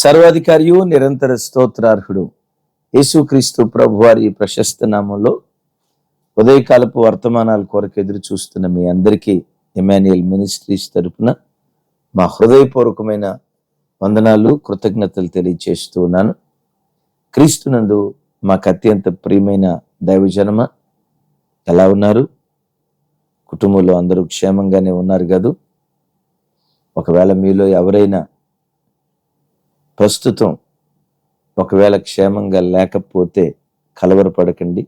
సర్వాధికారియు నిరంతర స్తోత్రార్హుడు. యేసుక్రీస్తు ప్రభు వారి ప్రశస్త నామంలో ఉదయకాలపు వర్తమానాల కొరకు ఎదురు చూస్తున్న మీ అందరికీ ఎమాన్యుయల్ మినిస్ట్రీస్ తరపున మా హృదయపూర్వకమైన వందనాలు కృతజ్ఞతలు తెలియచేస్తూ ఉన్నాను. క్రీస్తునందు మాకు అత్యంత ప్రియమైన దైవజనమ? ఎలా ఉన్నారు? కుటుంబంలో అందరూ క్షేమంగానే ఉన్నారు కదూ? ఒకవేళ మీలో ఎవరైనా ప్రస్తుతం ఒకవేళ క్షేమంగా లేకపోతే కలవరపడకండి.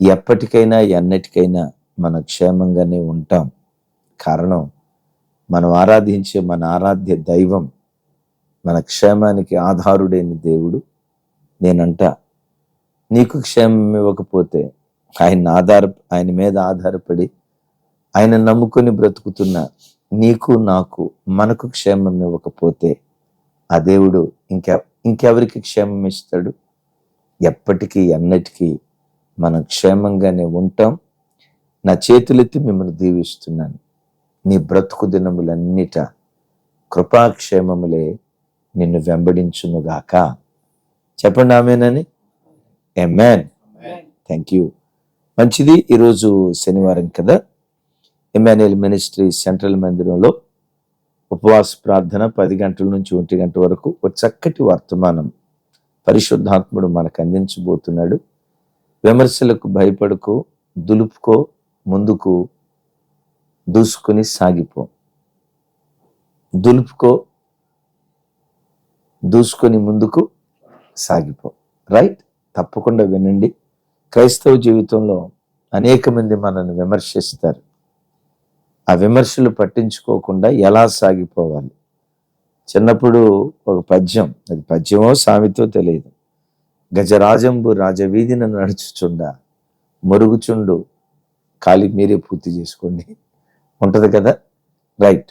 ఎప్పటికైనా ఎన్నటికైనా మన క్షేమంగానే ఉంటాం. కారణం మనం ఆరాధించే మన ఆరాధ్య దైవం మన క్షేమానికి ఆధారుడైన దేవుడు నేనంట. నీకు క్షేమం ఇవ్వకపోతే ఆయన ఆధార ఆయన మీద ఆధారపడి ఆయన నమ్ముకొని బ్రతుకుతున్న నీకు నాకు మనకు క్షేమం ఇవ్వకపోతే ఆ దేవుడు ఇంకె ఇంకెవరికి క్షేమం ఇస్తాడు ఎప్పటికీ ఎన్నటికీ మనం క్షేమంగానే ఉంటాం. నా చేతులెత్తి మిమ్మల్ని దీవిస్తున్నాను. నీ బ్రతుకు దినములన్నిట కృపాక్షేమములే నిన్ను వెంబడించునుగాక. చెప్పండి ఆమెనని? ఎమ్మాన్ థ్యాంక్ యూ మంచిది ఈరోజు శనివారం కదా? ఎమ్మాన్యుయల్ మినిస్ట్రీ సెంట్రల్ మందిరంలో ఉపవాస ప్రార్థన పది గంటల నుంచి ఒంటి గంట వరకు ఒక చక్కటి వర్తమానం. పరిశుద్ధాత్ముడు మనకు అందించబోతున్నాడు. విమర్శలకు భయపడుకో దులుపుకో ముందుకు దూసుకొని సాగిపో. దులుపుకో దూసుకొని ముందుకు సాగిపో. రైట్? తప్పకుండా వినండి. క్రైస్తవ జీవితంలో అనేక మంది మనల్ని విమర్శిస్తారు. ఆ విమర్శలు పట్టించుకోకుండా ఎలా సాగిపోవాలి? చిన్నప్పుడు ఒక పద్యం అది పద్యమో సామెతో తెలియదు. గజరాజంబు రాజవీధిని నడుచుచుండ మరుగుచుండు ఖాళీ మీరే పూర్తి చేసుకోండి. ఉంటుంది కదా? రైట్.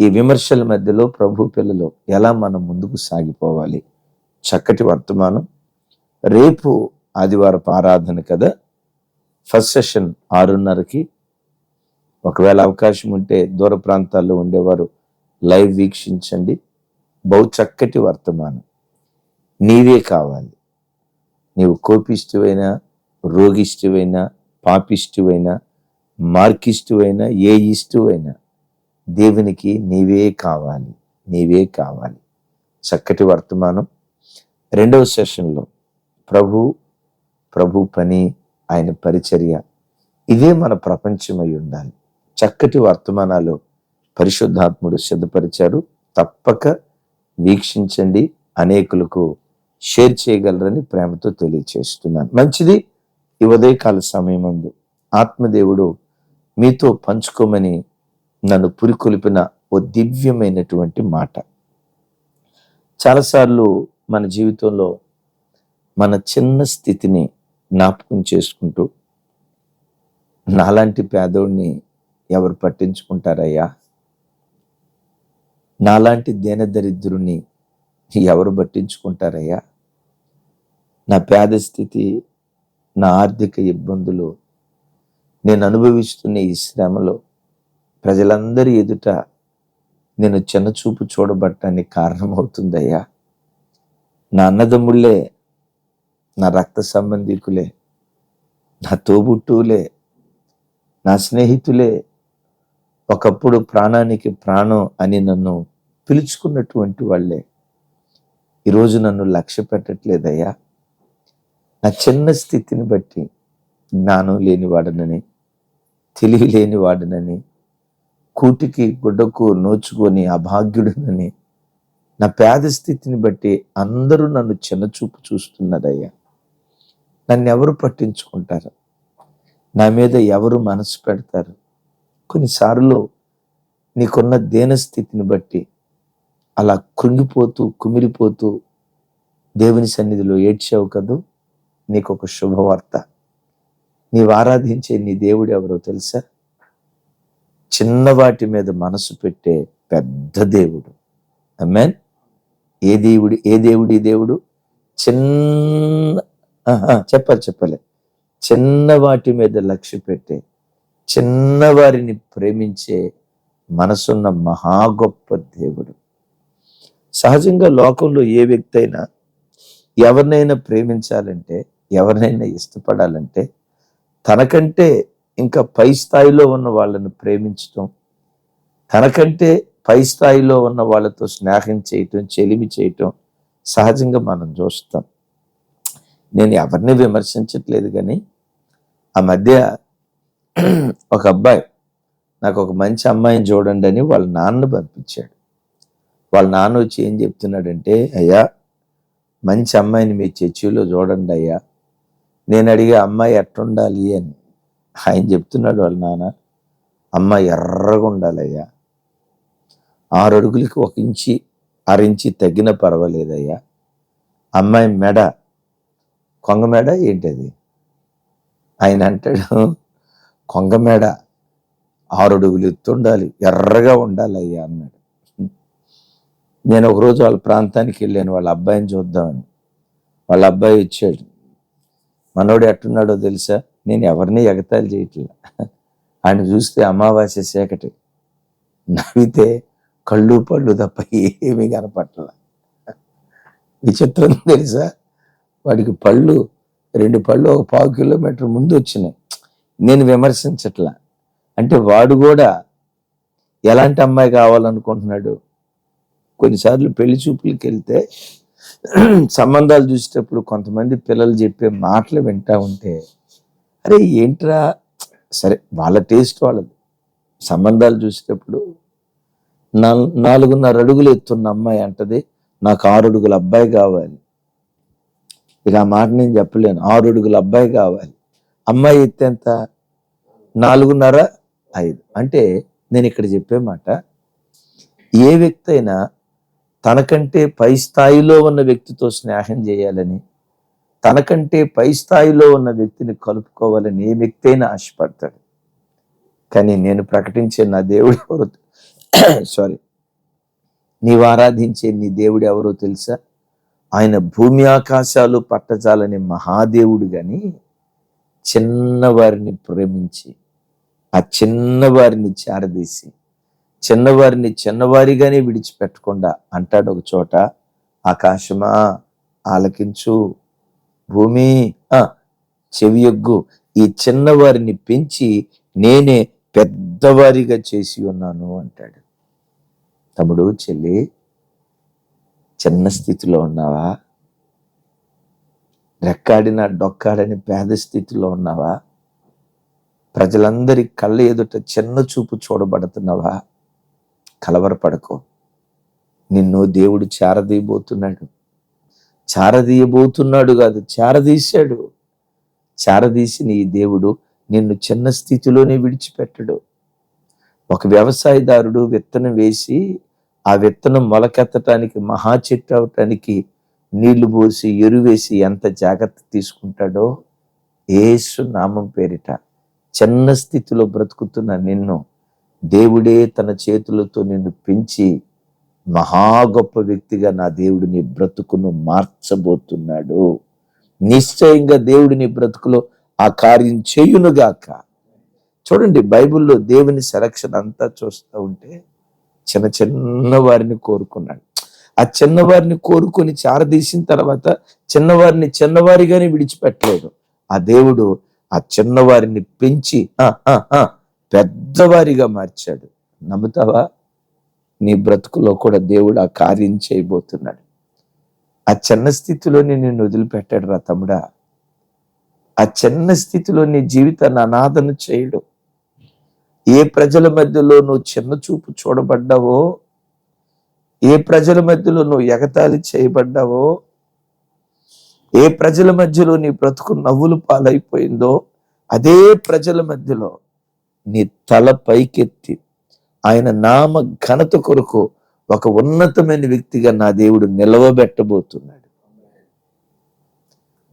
ఈ విమర్శల మధ్యలో ప్రభు పిల్లలు ఎలా మనం ముందుకు సాగిపోవాలి? చక్కటి వర్తమానం. రేపు ఆదివారపు ఆరాధన కదా? ఫస్ట్ సెషన్ ఆరున్నరకి ఒకవేళ అవకాశం ఉంటే దూర ప్రాంతాల్లో ఉండేవారు లైవ్ వీక్షించండి. బహు చక్కటి వర్తమానం. నీవే కావాలి. నీవు కోపిష్టివైనా రోగిష్టివైనా పాపిష్టివైనా మార్కిష్టివైనా ఏ ఇష్టువైనా దేవునికి నీవే కావాలి. నీవే కావాలి. చక్కటి వర్తమానం. రెండవ సెషన్లో ప్రభు ప్రభు పని ఆయన పరిచర్య. ఇదే మన ప్రపంచమై ఉండాలి. చక్కటి వర్తమానాలు పరిశుద్ధాత్ముడు సిద్ధపరిచారు. తప్పక వీక్షించండి. అనేకులకు షేర్ చేయగలరని ప్రేమతో తెలియచేస్తున్నాను. మంచిది ఈ ఉదయకాల సమయమందు. ఆత్మదేవుడు మీతో పంచుకోమని నన్ను పురికొలిపిన ఓ దివ్యమైనటువంటి మాట. చాలాసార్లు మన జీవితంలో మన చిన్న స్థితిని జ్ఞాపకం చేసుకుంటూ నాలాంటి పేదోడిని ఎవరు పట్టించుకుంటారయ్యా? నాలాంటి దేనదరిద్రుని ఎవరు పట్టించుకుంటారయ్యా? నా పేద స్థితి నా ఆర్థిక ఇబ్బందులు నేను అనుభవిస్తున్న ఈ శ్రమలో ప్రజలందరి ఎదుట నేను చిన్నచూపు చూడబట్టడానికి కారణమవుతుందయ్యా. నా అన్నదమ్ముళ్ళే నా రక్త సంబంధికులే నా తోబుట్టువులే నా స్నేహితులే ఒకప్పుడు ప్రాణానికి ప్రాణం అని నన్ను పిలుచుకున్నటువంటి వాళ్ళే. ఈరోజు నన్ను లక్ష్య పెట్టట్లేదయ్యా. నా చిన్న స్థితిని బట్టి జ్ఞానం లేనివాడనని తెలివి లేనివాడనని కూటికి గుడ్డకు నోచుకొని అభాగ్యుడనని నా పేద స్థితిని బట్టి అందరూ నన్ను చిన్నచూపు చూస్తున్నారయ్యా నన్ను ఎవరు పట్టించుకుంటారు? నా మీద ఎవరు మనసు పెడతారు? కొన్నిసార్లు నీకున్న దేన స్థితిని బట్టి అలా కృంగిపోతూ కుమిరిపోతూ దేవుని సన్నిధిలో ఏడ్చావు కదూ? నీకు ఒక శుభవార్త. నీవు ఆరాధించే నీ దేవుడు ఎవరో తెలుసా? చిన్నవాటి మీద మనసు పెట్టే పెద్ద దేవుడు. అమ్మాన్ ఏ దేవుడు ఏ దేవుడు ఈ దేవుడు? చిన్న చెప్పాలి చెప్పలే. చిన్న వాటి మీద లక్ష్య పెట్టే చిన్నవారిని ప్రేమించే మనసున్న మహా గొప్ప దేవుడు. సహజంగా లోకంలో ఏ వ్యక్తి అయినా ఎవరినైనా ప్రేమించాలంటే ఎవరినైనా ఇష్టపడాలంటే తనకంటే ఇంకా పై స్థాయిలో ఉన్న వాళ్ళని ప్రేమించటం తనకంటే పై స్థాయిలో ఉన్న వాళ్ళతో స్నేహం చేయటం చెలిమి చేయటం సహజంగా మనం చూస్తాం. నేను ఎవరిని విమర్శించట్లేదు కానీ ఆ మధ్య ఒక అబ్బాయి నాకు ఒక మంచి అమ్మాయిని చూడండి అని వాళ్ళ నాన్న పంపించాడు. వాళ్ళ నాన్న వచ్చి ఏం చెప్తున్నాడంటే అయ్యా మంచి అమ్మాయిని మీ చర్చిలో చూడండి అయ్యా. నేను అడిగే అమ్మాయి ఎట్టుండాలి అని. ఆయన చెప్తున్నాడు వాళ్ళ నాన్న అమ్మాయి ఎర్రగా ఉండాలయ్యా ఆరు అడుగులకి ఒక ఇంచి అరించి తగ్గిన పర్వాలేదయ్యా అమ్మాయి మెడ కొంగ మెడ ఏంటది? ఆయన అంటాడు కొంగ మెడ ఎత్తుండాలి ఎర్రగా ఉండాలి అయ్యా అన్నాడు. నేను ఒకరోజు వాళ్ళ ప్రాంతానికి వెళ్ళాను వాళ్ళ అబ్బాయిని చూద్దామని. వాళ్ళ అబ్బాయి వచ్చాడు. మనోడు ఎట్టున్నాడో తెలుసా? నేను ఎవరిని ఎగతాళి చేయట్లే. ఆయన చూస్తే అమావాస్య చీకటి. నవ్వితే కళ్ళు పళ్ళు తప్ప ఏమీ కనపట్ల. విచిత్రం తెలుసా? వాడికి పళ్ళు రెండు పళ్ళు ఒక పావు కిలోమీటర్ ముందు వచ్చినాయి. నేను విమర్శించట్లా. అంటే వాడు కూడా ఎలాంటి అమ్మాయి కావాలనుకుంటున్నాడు? కొన్నిసార్లు పెళ్ళి చూపులకి వెళ్తే సంబంధాలు చూసేటప్పుడు కొంతమంది పిల్లలు చెప్పే మాటలు వింటా ఉంటే అరే ఏంట్రా? సరే వాళ్ళ టేస్ట్ వాళ్ళది. సంబంధాలు చూసేటప్పుడు నాలుగున్నర అడుగులు ఎత్తున్న అమ్మాయి అంటది నాకు ఆరు అడుగుల అబ్బాయి కావాలి. ఇక ఆ మాట నేను చెప్పలేను ఆరు అడుగుల అబ్బాయి కావాలి. అమ్మాయి ఎత్తు ఎంత? నాలుగున్నర ఐదు. అంటే నేను ఇక్కడ చెప్పే మాట ఏ వ్యక్తి అయినా తనకంటే పై స్థాయిలో ఉన్న వ్యక్తితో స్నేహం చేయాలని తనకంటే పై స్థాయిలో ఉన్న వ్యక్తిని కలుపుకోవాలని ఏ వ్యక్తి అయినా ఆశపడతాడు. కానీ నేను ప్రకటించే నా దేవుడు ఎవరు సారీ నీవు ఆరాధించే నీ దేవుడు ఎవరో తెలుసా? ఆయన భూమి ఆకాశాలు పట్టజాలని మహాదేవుడు కానీ చిన్నవారిని ప్రేమించి ఆ చిన్నవారిని చేరదీసి చిన్నవారిని చిన్నవారిగానే విడిచిపెట్టకుండా అంటాడు ఒక చోట ఆకాశమా ఆలకించు భూమి ఆ చెవియొగ్గు ఈ చిన్నవారిని పెంచి నేనే పెద్దవారిగా చేసి ఉన్నాను అంటాడు. తమ్ముడు చెల్లి చిన్న స్థితిలో ఉన్నావా? రెక్కాడిన డొక్కాడని పేద స్థితిలో ఉన్నావా? ప్రజలందరి కళ్ళ ఎదుట చిన్న చూపు చూడబడుతున్నావా? కలవరపడకు. నిన్ను దేవుడు చారదీయబోతున్నాడు. చారదీయబోతున్నాడు కాదు చారదీశాడు. చారదీసి నీ దేవుడు నిన్ను చిన్న స్థితిలోనే విడిచిపెట్టడు. ఒక వ్యవసాయదారుడు విత్తనం వేసి ఆ విత్తనం మొలకెత్తటానికి మహా చెట్టు అవటానికి నీళ్ళు పోసి ఎరువేసి ఎంత జాగ్రత్త తీసుకుంటాడో ఏసు నామం పేరిట చిన్న స్థితిలో బ్రతుకుతున్న నిన్ను దేవుడే తన చేతులతో నిన్ను పెంచి మహా గొప్ప వ్యక్తిగా నా దేవుడు నీ బ్రతుకును మార్చబోతున్నాడు. నిశ్చయంగా దేవుడు నీ బ్రతుకులో ఆ కార్యం చేయునుగాక. చూడండి బైబిల్లో దేవుని సెలక్షన్ అంతా చూస్తూ ఉంటే చిన్న చిన్న వారిని కోరుకున్నాడు. ఆ చిన్నవారిని కోరుకొని చారదీసిన తర్వాత చిన్నవారిని చిన్నవారిగానే విడిచిపెట్టలేడు ఆ దేవుడు ఆ చిన్నవారిని పెంచి పెద్దవారిగా మార్చాడు. నమ్ముతావా? నీ బ్రతుకులో కూడా దేవుడు ఆ కార్యం చేయబోతున్నాడు. ఆ చిన్న స్థితిలోనే నేను వదిలిపెట్టాడు రా తమ్ముడా. ఆ చిన్న స్థితిలో నీ జీవితాన్ని అనాథను చేయడు. ఏ ప్రజల మధ్యలో నువ్వు చిన్న చూపు చూడబడ్డావో ఏ ప్రజల మధ్యలో నువ్వు ఎగతాళి చేయబడ్డావో ఏ ప్రజల మధ్యలో నీ బ్రతుకు నవ్వులు పాలైపోయిందో అదే ప్రజల మధ్యలో నీ తల పైకెత్తి ఆయన నామ ఘనత కొరకు ఒక ఉన్నతమైన వ్యక్తిగా నా దేవుడు నిలవబెట్టబోతున్నాడు.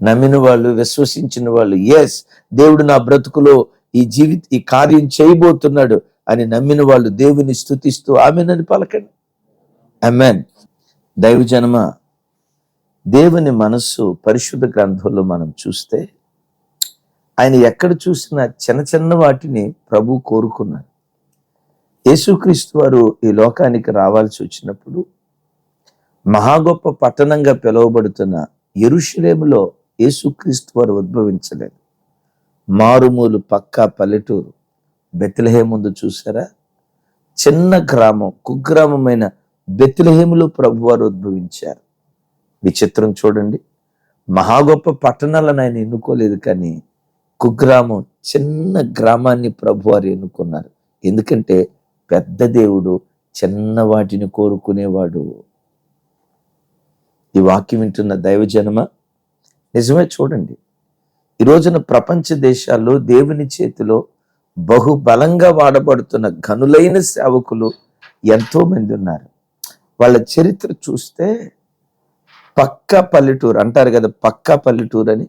నమ్మిన వాళ్ళు విశ్వసించిన వాళ్ళు ఎస్ దేవుడు నా బ్రతుకులో ఈ జీవిత ఈ కార్యం చేయబోతున్నాడు అని నమ్మిన వాళ్ళు దేవుని స్థుతిస్తూ ఆమెనని పలకండి. అమెన్ దైవజనమ దేవుని మనస్సు పరిశుద్ధ గ్రంథంలో మనం చూస్తే ఆయన ఎక్కడ చూసినా చిన్న చిన్న వాటిని ప్రభు కోరుకున్నారు. యేసుక్రీస్తు వారు ఈ లోకానికి రావాల్సి వచ్చినప్పుడు మహా గొప్ప పట్టణంగా పిలువబడుతున్న ఎరుషులేములో యేసుక్రీస్తు వారు ఉద్భవించలేదు. మారుమూలు పక్కా పల్లెటూరు. బెత్లహే ముందు చూసారా? చిన్న గ్రామం కుగ్రామమైన బెత్లహేములో ప్రభువారు ఉద్భవించారు. విచిత్రం చూడండి. మహా గొప్ప పట్టణాలను ఆయన ఎన్నుకోలేదు కానీ కుగ్రామం చిన్న గ్రామాన్ని ప్రభువారు ఎన్నుకున్నారు. ఎందుకంటే పెద్ద దేవుడు చిన్న వాటిని కోరుకునేవాడు. ఈ వాక్యం వింటున్న దైవజనమ? నిజమే చూడండి. ఈ రోజున ప్రపంచ దేశాల్లో దేవుని చేతిలో బహు బలంగా వాడబడుతున్న ఘనులైన సేవకులు ఎంతో మంది ఉన్నారు. వాళ్ళ చరిత్ర చూస్తే పక్కా పల్లెటూరు అంటారు కదా పక్కా పల్లెటూరు అని.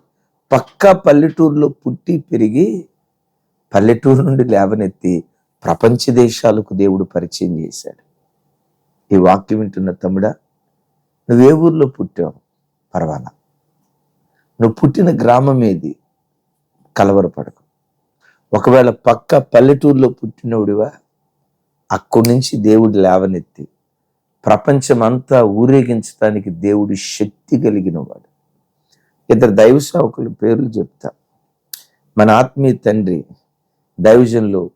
పక్కా పల్లెటూరులో పుట్టి పెరిగి పల్లెటూరు నుండి లేవనెత్తి ప్రపంచ దేశాలకు దేవుడు పరిచయం చేశాడు. ఈ వాక్యం వింటున్న తమ్ముడా నువ్వే ఊర్లో పుట్టావు? పర్వాలా నువ్వు పుట్టిన గ్రామం ఏది? కలవరపడకు. ఒకవేళ పక్క పల్లెటూరులో పుట్టినవుడివా అక్కడి నుంచి దేవుడు లేవనెత్తి ప్రపంచమంతా ఊరేగించడానికి దేవుడు శక్తి కలిగిన వాడు ఇద్దరు దైవ సేవకుల పేర్లు చెప్తా. మన ఆత్మీయ తండ్రి దైవజన్లో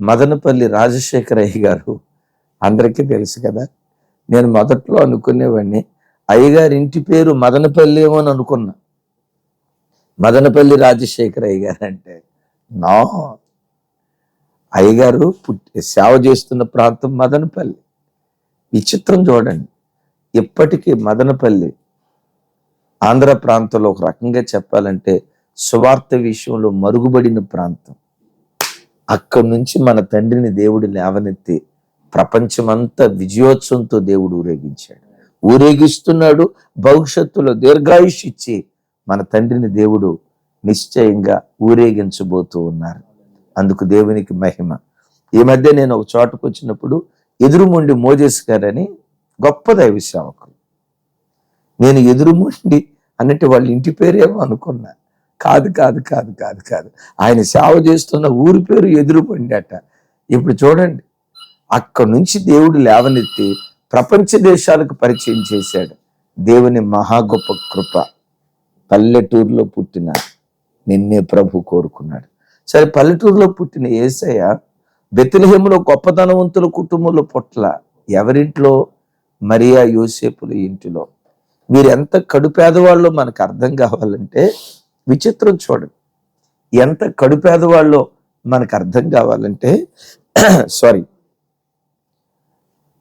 మదనపల్లి రాజశేఖరయ్య గారు అందరికీ తెలుసు కదా. నేను మొదట్లో అనుకునేవాడిని అయ్యగారి ఇంటి పేరు మదనపల్లి ఏమో అని అనుకున్నా. మదనపల్లి రాజశేఖరయ్య గారు అంటే నా అయ్యగారు పుట్టి సేవ చేస్తున్న ప్రాంతం మదనపల్లి. విచిత్రం చూడండి. ఇప్పటికీ మదనపల్లి ఆంధ్ర ప్రాంతంలో ఒక రకంగా చెప్పాలంటే సువార్త విషయంలో మరుగుబడిన ప్రాంతం. అక్కడి నుంచి మన తండ్రిని దేవుడు లేవనెత్తి ప్రపంచమంతా విజయోత్సవంతో దేవుడు ఊరేగించాడు. ఊరేగిస్తున్నాడు భవిష్యత్తులో దీర్ఘాయుష్ ఇచ్చి మన తండ్రిని దేవుడు నిశ్చయంగా ఊరేగించబోతూ ఉన్నారు. అందుకు దేవునికి మహిమ. ఈ మధ్య నేను ఒక చోటుకు వచ్చినప్పుడు ఎదురుముండి మోజేస్ గారని గొప్ప దైవ సేవకులు నేను ఎదురుముండి అన్నట్టు వాళ్ళ ఇంటి పేరేమో అనుకున్నా. కాదు కాదు కాదు కాదు కాదు. ఆయన సేవ చేస్తున్న ఊరి పేరు ఎదురుమండి అట ఇప్పుడు చూడండి అక్కడి నుంచి దేవుడు లేవనెత్తి ప్రపంచ దేశాలకు పరిచయం చేశాడు. దేవుని మహా గొప్ప కృప. పల్లెటూరులో పుట్టిన నిన్నే ప్రభు కోరుకున్నాడు. సరే పల్లెటూరులో పుట్టిన ఏసయ్య బెత్తిలహేములో గొప్పతనవంతుల కుటుంబంలో పుట్ల ఎవరింట్లో? మరియా యోసేపుల ఇంటిలో. వీరు ఎంత కడుపేదవాళ్ళో మనకు అర్థం కావాలంటే విచిత్రం చూడండి. ఎంత కడుపేదవాళ్ళో మనకు అర్థం కావాలంటే సారీ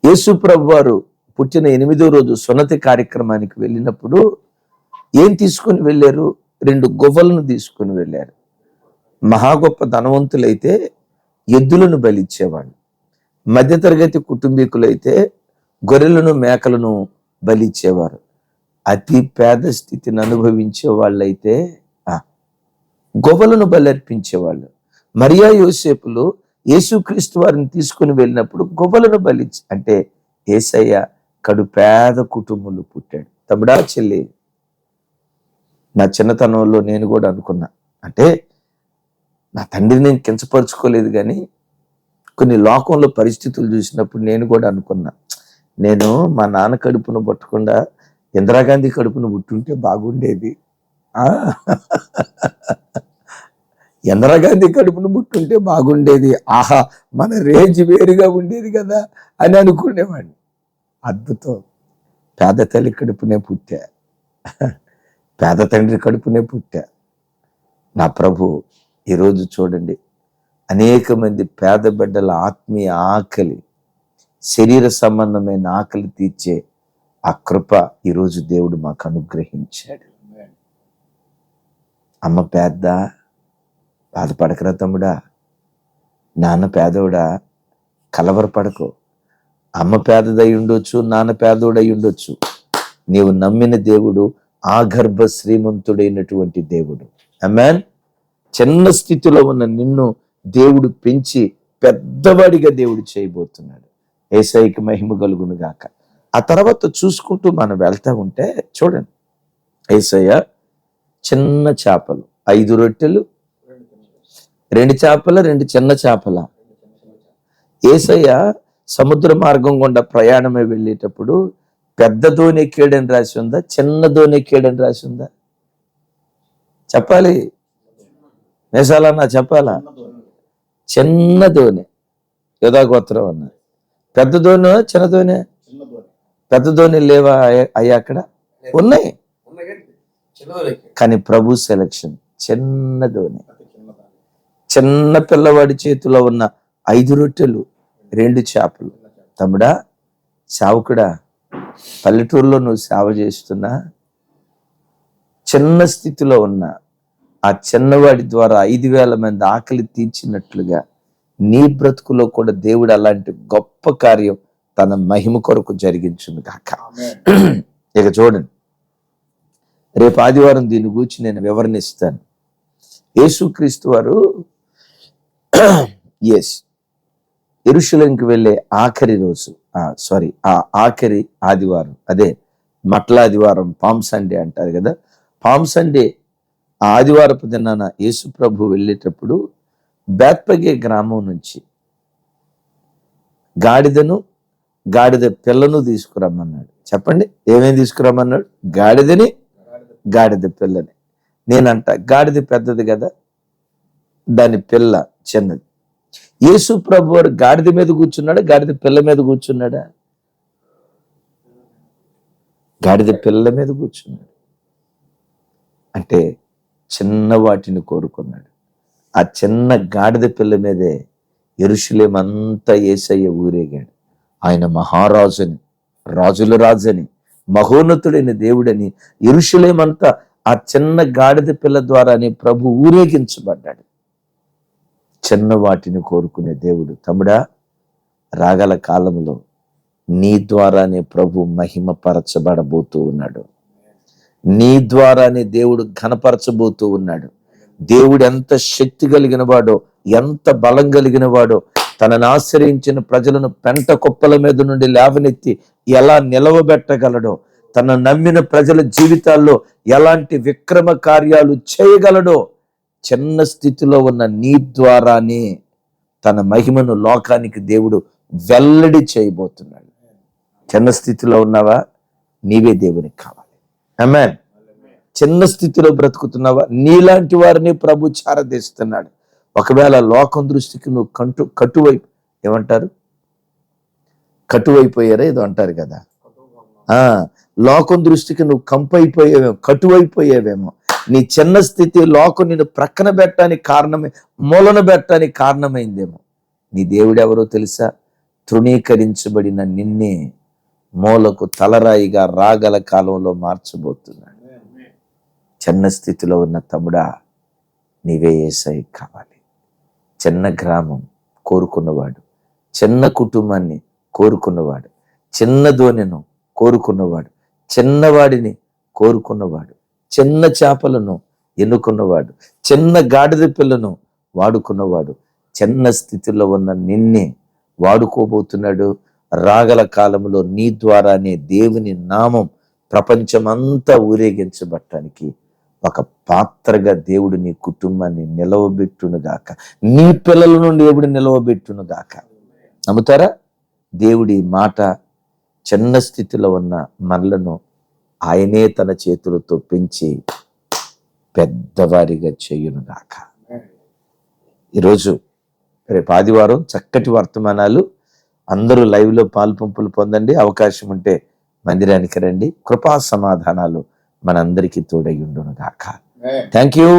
యేసు ప్రభు వారు పుట్టిన ఎనిమిదో రోజు సున్నతి కార్యక్రమానికి వెళ్ళినప్పుడు ఏం తీసుకొని వెళ్ళారు? రెండు గువ్వలను తీసుకొని వెళ్ళారు. మహా గొప్ప ధనవంతులైతే ఎద్దులను బలిచ్చేవాళ్ళు మధ్యతరగతి కుటుంబీకులైతే గొర్రెలను మేకలను బలిచ్చేవారు. అతి పేద స్థితిని అనుభవించే వాళ్ళైతే గొవ్వలను బలర్పించేవాళ్ళు. మరియా యోసేపులు యేసుక్రీస్తు వారిని తీసుకుని వెళ్ళినప్పుడు గొవ్వలను బలిచ్చి అంటే ఏసయ్య కడు పేద కుటుంబంలో పుట్టాడు. తమ్ముడా చెల్లి నా చిన్నతనంలో నేను కూడా అనుకున్నా. అంటే నా తండ్రిని నేను కించపరుచుకోలేదు కానీ కొన్ని లోకంలో పరిస్థితులు చూసినప్పుడు నేను కూడా అనుకున్నా నేను మా నాన్న కడుపును పట్టకుండా ఇందిరాగాంధీ కడుపును పుట్టుంటే బాగుండేది. ఇందిరాగాంధీ కడుపును పుట్టుంటే బాగుండేది. ఆహా మన రేంజ్ వేరుగా ఉండేది కదా అని అనుకునేవాడిని. అద్భుతం. పేద తల్లి కడుపునే పుట్టా. పేద తండ్రి కడుపునే పుట్టా. నా ప్రభు ఈరోజు చూడండి. అనేక మంది పేద బిడ్డల ఆత్మీయ ఆకలి శరీర సంబంధమైన ఆకలి తీర్చే ఆ కృప ఈరోజు దేవుడు మాకు అనుగ్రహించాడు. అమ్మ పేద బాధపడకరా తమ్ముడా. నాన్న పేదోడా కలవరపడకు. అమ్మ పేదదై ఉండొచ్చు నాన్న పేదోడై ఉండొచ్చు. నీవు నమ్మిన దేవుడు ఆ గర్భ శ్రీమంతుడైనటువంటి దేవుడు. అమ్మాన్ చిన్న స్థితిలో ఉన్న నిన్ను దేవుడు పెంచి పెద్దవాడిగా దేవుడు చేయబోతున్నాడు. ఏసైకి మహిమ కలుగును గాక. ఆ తర్వాత చూసుకుంటూ మనం వెళ్తా ఉంటే చూడండి. ఏసయ్య చిన్న చేపలు ఐదు రొట్టెలు రెండు చేపల రెండు చిన్న చేపల. ఏసయ్య సముద్ర మార్గం గుండా ప్రయాణమై వెళ్ళేటప్పుడు పెద్ద దోణి ఎక్కాడని రాసి ఉందా చిన్న దోణి ఎక్కాడని రాసి ఉందా? చెప్పాలి. నేసాలన్నా చెప్పాలా? చిన్న ధోని. యుధాగోత్రం అన్న. పెద్ద ధోని చిన్న ధోని? పెద్ద ధోని లేవా అయ్యా- అయ్యా అక్కడ? ఉన్నాయి. కానీ ప్రభు సెలక్షన్ చిన్న ధోని. చిన్న పిల్లవాడి చేతిలో ఉన్న ఐదు రొట్టెలు రెండు చేపలు. తమ్ముడా సేవకుడా పల్లెటూరులో నువ్వు సేవ చేస్తున్నా చిన్న స్థితిలో ఉన్న ఆ చిన్నవాడి ద్వారా ఐదు వేల మంది ఆకలి తీర్చినట్లుగా నీ బ్రతుకులో కూడా దేవుడు అలాంటి గొప్ప కార్యం తన మహిమ కొరకు జరిగించును కాక ఇక చూడండి. రేపు ఆదివారం దీని గురించి నేను వివరణిస్తాను. యేసుక్రీస్తు వారు ఎస్ ఎరుషులంకి వెళ్ళే ఆఖరి రోజు సారీ ఆ ఆఖరి ఆదివారం అదే మట్ల ఆదివారం పామ్ సండే అంటారు కదా. పామ్ సండే ఆదివారపు దినాన యేసు ప్రభు వెళ్ళేటప్పుడు బేత్పగే గ్రామం నుంచి గాడిదను గాడిద పిల్లను తీసుకురమ్మన్నాడు. చెప్పండి ఏమేమి తీసుకురమ్మన్నాడు? గాడిదని గాడిద పిల్లని. నేనంట గాడిద పెద్దది కదా దాని పిల్ల చిన్నది. యేసు ప్రభు వారు గాడిద మీద కూర్చున్నాడా గాడిద పిల్ల మీద కూర్చున్నాడా? గాడిద పిల్ల మీద కూర్చున్నాడు. అంటే చిన్న వాటిని కోరుకున్నాడు. ఆ చిన్న గాడిద పిల్ల మీదే ఎరుషులేమంతా ఏసయ్య ఊరేగాడు. ఆయన మహారాజుని రాజుల రాజని మహోన్నతుడైన దేవుడని ఎరుషులేమంతా ఆ చిన్న గాడిద పిల్ల ద్వారానే ప్రభు ఊరేగించబడ్డాడు. చిన్న వాటిని కోరుకునే దేవుడు తమ్ముడా రాగల కాలంలో నీ ద్వారానే ప్రభు మహిమపరచబడబోతూ ఉన్నాడు. నీ ద్వారానే దేవుడు ఘనపరచబోతూ ఉన్నాడు. దేవుడు ఎంత శక్తి కలిగిన వాడో ఎంత బలం కలిగిన వాడో తనను ఆశ్రయించిన ప్రజలను పెంట కుప్పల మీద నుండి లేవనెత్తి ఎలా నిలవబెట్టగలడో తన నమ్మిన ప్రజల జీవితాల్లో ఎలాంటి విక్రమ కార్యాలు చేయగలడో చిన్న స్థితిలో ఉన్న నీ ద్వారానే తన మహిమను లోకానికి దేవుడు వెల్లడి చేయబోతున్నాడు. చిన్న స్థితిలో ఉన్నావా? నీవే దేవునికి కావాలి. అమెన్ చిన్న స్థితిలో బ్రతుకుతున్నావా? నీలాంటి వారిని ప్రభు చారదీస్తున్నాడు. ఒకవేళ లోకం దృష్టికి నువ్వు కంటు కటువైపు ఏమంటారు? కటువైపోయారా ఏదో అంటారు కదా. ఆ లోకం దృష్టికి నువ్వు కంపైపోయేవేమో కటువైపోయేవేమో. నీ చిన్న స్థితి లోకం నిన్ను ప్రక్కన పెట్టడానికి కారణమే మూలన పెట్టడానికి కారణమైందేమో. నీ దేవుడు ఎవరో తెలుసా? తృణీకరించబడిన నిన్నే. మూలకు తలరాయిగా రాగల కాలంలో మార్చబోతున్నాడు. చిన్న స్థితిలో ఉన్న తమ్ముడా నీవే ఏసై కావాలి. చిన్న గ్రామం కోరుకున్నవాడు చిన్న కుటుంబాన్ని కోరుకున్నవాడు చిన్న ధోనిను కోరుకున్నవాడు చిన్నవాడిని కోరుకున్నవాడు చిన్న చేపలను ఎన్నుకున్నవాడు చిన్న గాడిద పిల్లను వాడుకున్నవాడు చిన్న స్థితిలో ఉన్న నిన్నే వాడుకోబోతున్నాడు. రాగల కాలంలో నీ ద్వారానే దేవుని నామం ప్రపంచమంతా ఊరేగించబట్టడానికి ఒక పాత్రగా దేవుడు నీ కుటుంబాన్ని నిలవబెట్టునుగాక. నీ పిల్లల నుండి దేవుడు నిలవబెట్టునుగాక. నమ్ముతారా? దేవుడి మాట చిన్న స్థితిలో ఉన్న మనలను ఆయనే తన చేతులతో పెంచి పెద్దవారిగా చేయునుగాక. ఈరోజు రేపు ఆదివారం చక్కటి వర్తమానాలు అందరూ లైవ్లో పాల్పంపులు పొందండి అవకాశం ఉంటే మందిరానికి రండి. కృపా సమాధానాలు మనందరికీ తోడై ఉండును గాక థ్యాంక్ యూ